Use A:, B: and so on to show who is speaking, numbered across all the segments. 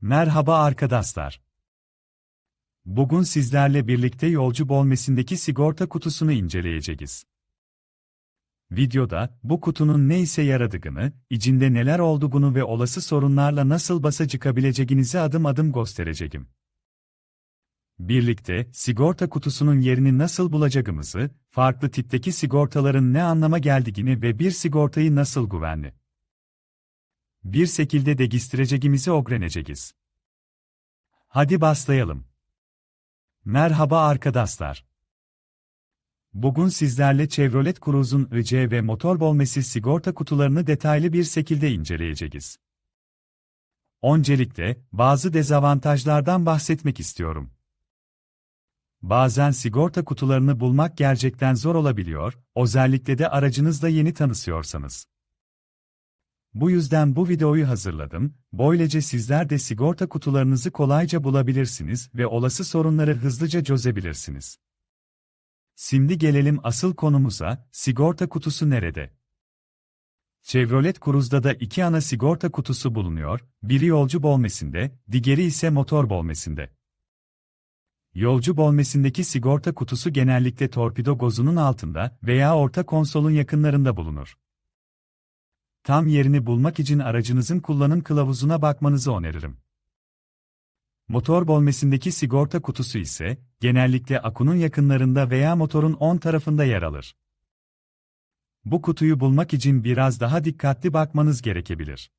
A: Merhaba arkadaşlar. Bugün sizlerle birlikte yolcu bolmesindeki sigorta kutusunu inceleyeceğiz. Videoda bu kutunun ne işe yaradığını, içinde neler olduğunu ve olası sorunlarla nasıl başa çıkabileceğinizi adım adım göstereceğim. Birlikte sigorta kutusunun yerini nasıl bulacağımızı, farklı tipteki sigortaların ne anlama geldiğini ve bir sigortayı nasıl güvenli bir şekilde değiştireceğimizi öğreneceğiz. Hadi başlayalım. Merhaba arkadaşlar. Bugün sizlerle Chevrolet Cruze'un IC ve motor bolmesi sigorta kutularını detaylı bir şekilde inceleyeceğiz. Öncelikle, bazı dezavantajlardan bahsetmek istiyorum. Bazen sigorta kutularını bulmak gerçekten zor olabiliyor, özellikle de aracınızda yeni tanısıyorsanız. Bu yüzden bu videoyu hazırladım, böylece sizler de sigorta kutularınızı kolayca bulabilirsiniz ve olası sorunları hızlıca çözebilirsiniz. Şimdi gelelim asıl konumuza, sigorta kutusu nerede? Chevrolet Cruze'da da iki ana sigorta kutusu bulunuyor, biri yolcu bolmesinde, diğeri ise motor bolmesinde. Yolcu bolmesindeki sigorta kutusu genellikle torpido gozunun altında veya orta konsolun yakınlarında bulunur. Tam yerini bulmak için aracınızın kullanım kılavuzuna bakmanızı öneririm. Motor bolmesindeki sigorta kutusu ise, genellikle akunun yakınlarında veya motorun on tarafında yer alır. Bu kutuyu bulmak için biraz daha dikkatli bakmanız gerekebilir.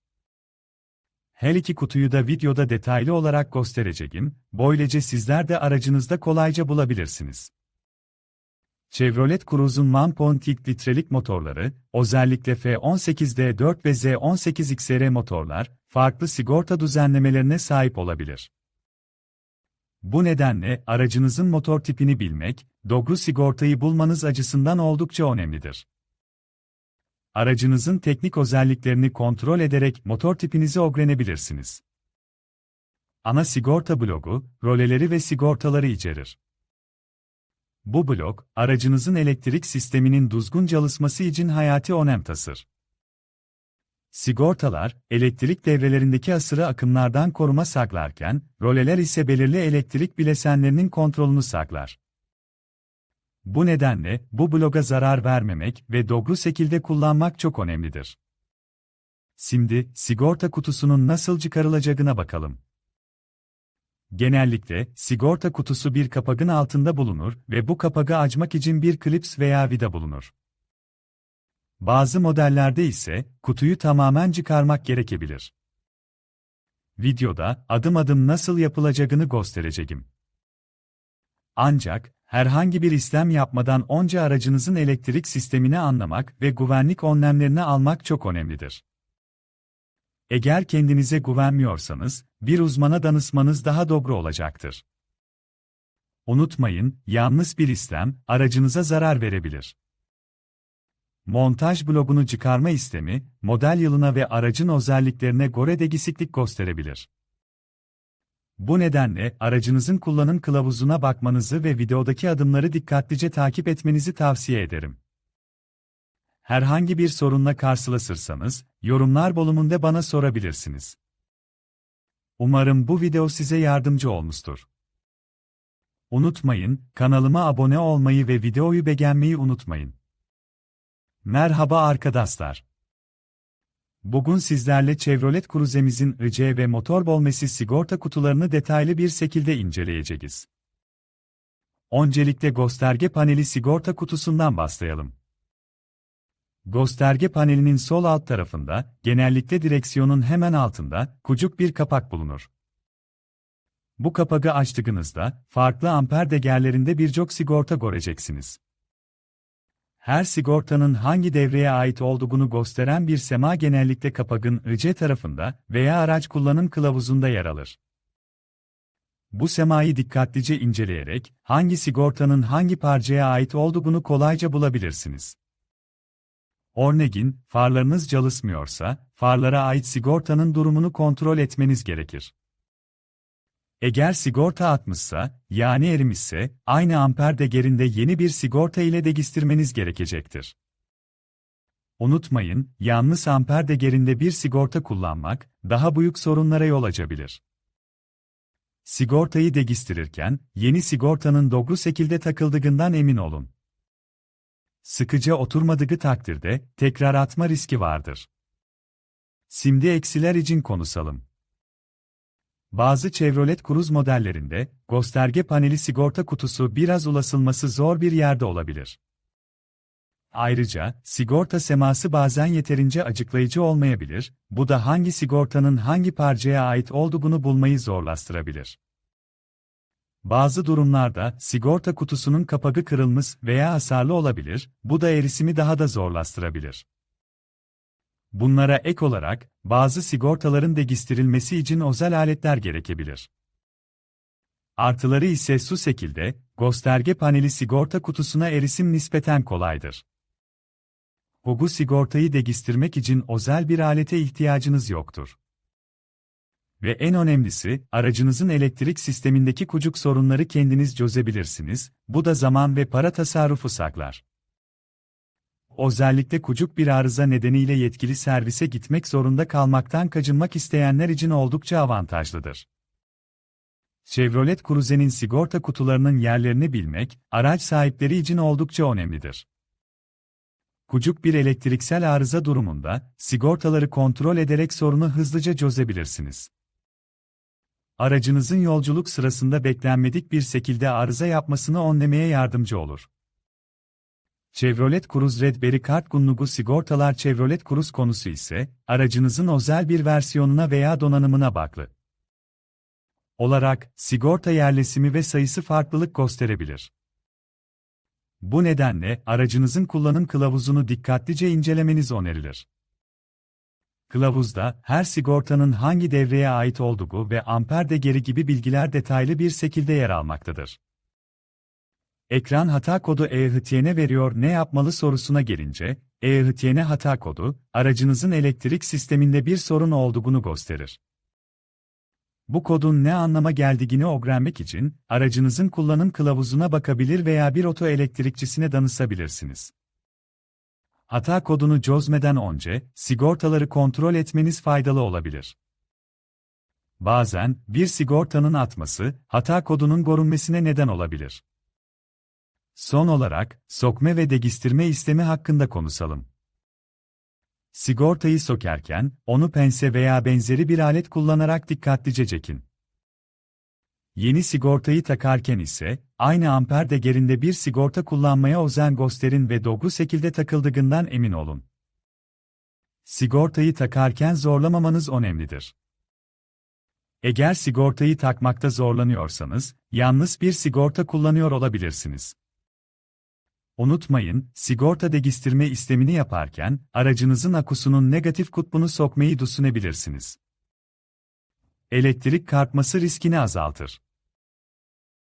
A: Her iki kutuyu da videoda detaylı olarak göstereceğim, böylece sizler de aracınızda kolayca bulabilirsiniz. Chevrolet Cruze'un Manpontic litrelik motorları, özellikle F18D4 ve Z18XR motorlar, farklı sigorta düzenlemelerine sahip olabilir. Bu nedenle aracınızın motor tipini bilmek, doğru sigortayı bulmanız açısından oldukça önemlidir. Aracınızın teknik özelliklerini kontrol ederek motor tipinizi öğrenebilirsiniz. Ana sigorta blogu, roleleri ve sigortaları içerir. Bu blok, aracınızın elektrik sisteminin düzgün çalışması için hayati önem taşır. Sigortalar, elektrik devrelerindeki asırı akımlardan koruma saklarken, roleler ise belirli elektrik bilesenlerinin kontrolünü saklar. Bu nedenle, bu bloga zarar vermemek ve doğru şekilde kullanmak çok önemlidir. Şimdi, sigorta kutusunun nasıl çıkarılacağına bakalım. Genellikle, sigorta kutusu bir kapağın altında bulunur ve bu kapağı açmak için bir klips veya vida bulunur. Bazı modellerde ise, kutuyu tamamen çıkarmak gerekebilir. Videoda, adım adım nasıl yapılacağını göstereceğim. Ancak, herhangi bir işlem yapmadan önce aracınızın elektrik sistemini anlamak ve güvenlik önlemlerini almak çok önemlidir. Eğer kendinize güvenmiyorsanız, bir uzmana danışmanız daha doğru olacaktır. Unutmayın, yanlış bir işlem, aracınıza zarar verebilir. Montaj blogunu çıkarma istemi, model yılına ve aracın özelliklerine göre de gisiklik gösterebilir. Bu nedenle aracınızın kullanım kılavuzuna bakmanızı ve videodaki adımları dikkatlice takip etmenizi tavsiye ederim. Herhangi bir sorunla karşılaşırsanız, yorumlar bölümünde bana sorabilirsiniz. Umarım bu video size yardımcı olmuştur. Unutmayın, kanalıma abone olmayı ve videoyu beğenmeyi unutmayın. Merhaba arkadaşlar. Bugün sizlerle Chevrolet Cruze'mizin IC ve motor bolmesi sigorta kutularını detaylı bir şekilde inceleyeceğiz. Öncelikle gösterge paneli sigorta kutusundan başlayalım. Gösterge panelinin sol alt tarafında, genellikle direksiyonun hemen altında, kucuk bir kapak bulunur. Bu kapağı açtığınızda, farklı amper değerlerinde birçok sigorta göreceksiniz. Her sigortanın hangi devreye ait olduğunu gösteren bir sema genellikle kapağın IC tarafında veya araç kullanım kılavuzunda yer alır. Bu semayı dikkatlice inceleyerek, hangi sigortanın hangi parçaya ait olduğunu kolayca bulabilirsiniz. Örneğin, farlarınız çalışmıyorsa, farlara ait sigortanın durumunu kontrol etmeniz gerekir. Eğer sigorta atmışsa, yani erimişse, aynı amper değerinde yeni bir sigorta ile değiştirmeniz gerekecektir. Unutmayın, yanlış amper değerinde bir sigorta kullanmak, daha büyük sorunlara yol açabilir. Sigortayı degistirirken, yeni sigortanın doğru şekilde takıldığından emin olun. Sıkıca oturmadığı takdirde, tekrar atma riski vardır. Şimdi eksiler için konuşalım. Bazı Chevrolet Cruze modellerinde, gösterge paneli sigorta kutusu biraz ulaşılması zor bir yerde olabilir. Ayrıca, sigorta seması bazen yeterince açıklayıcı olmayabilir, bu da hangi sigortanın hangi parçaya ait olduğunu bulmayı zorlaştırabilir. Bazı durumlarda, sigorta kutusunun kapağı kırılmış veya hasarlı olabilir, bu da erisimi daha da zorlaştırabilir. Bunlara ek olarak, bazı sigortaların degistirilmesi için özel aletler gerekebilir. Artıları ise su şekilde, gösterge paneli sigorta kutusuna erisim nispeten kolaydır. Bu sigortayı degistirmek için özel bir alete ihtiyacınız yoktur. Ve en önemlisi, aracınızın elektrik sistemindeki kucuk sorunları kendiniz çözebilirsiniz, bu da zaman ve para tasarrufu saklar. Özellikle kucuk bir arıza nedeniyle yetkili servise gitmek zorunda kalmaktan kaçınmak isteyenler için oldukça avantajlıdır. Chevrolet Cruze'nin sigorta kutularının yerlerini bilmek, araç sahipleri için oldukça önemlidir. Kucuk bir elektriksel arıza durumunda, sigortaları kontrol ederek sorunu hızlıca çözebilirsiniz. Aracınızın yolculuk sırasında beklenmedik bir şekilde arıza yapmasını önlemeye yardımcı olur. Chevrolet Cruze Redberry kart gunlugu sigortalar Chevrolet Cruze konusu ise, aracınızın özel bir versiyonuna veya donanımına baklı. Olarak, sigorta yerleşimi ve sayısı farklılık gösterebilir. Bu nedenle, aracınızın kullanım kılavuzunu dikkatlice incelemeniz önerilir. Kılavuzda, her sigortanın hangi devreye ait olduğu ve amper değeri gibi bilgiler detaylı bir şekilde yer almaktadır. Ekran hata kodu EHTN'e veriyor ne yapmalı sorusuna gelince, EHTN hata kodu, aracınızın elektrik sisteminde bir sorun olduğunu gösterir. Bu kodun ne anlama geldiğini öğrenmek için, aracınızın kullanım kılavuzuna bakabilir veya bir oto elektrikçisine danışabilirsiniz. Hata kodunu çözmeden önce, sigortaları kontrol etmeniz faydalı olabilir. Bazen, bir sigortanın atması, hata kodunun görünmesine neden olabilir. Son olarak, sokma ve degistirme istemi hakkında konuşalım. Sigortayı sokerken, onu pense veya benzeri bir alet kullanarak dikkatlice çekin. Yeni sigortayı takarken ise, aynı amper değerinde bir sigorta kullanmaya özen gösterin ve doğru şekilde takıldığından emin olun. Sigortayı takarken zorlamamanız önemlidir. Eğer sigortayı takmakta zorlanıyorsanız, yalnız bir sigorta kullanıyor olabilirsiniz. Unutmayın, sigorta degistirme istemini yaparken, aracınızın akusunun negatif kutbunu sokmayı düşünebilirsiniz. Elektrik kartması riskini azaltır.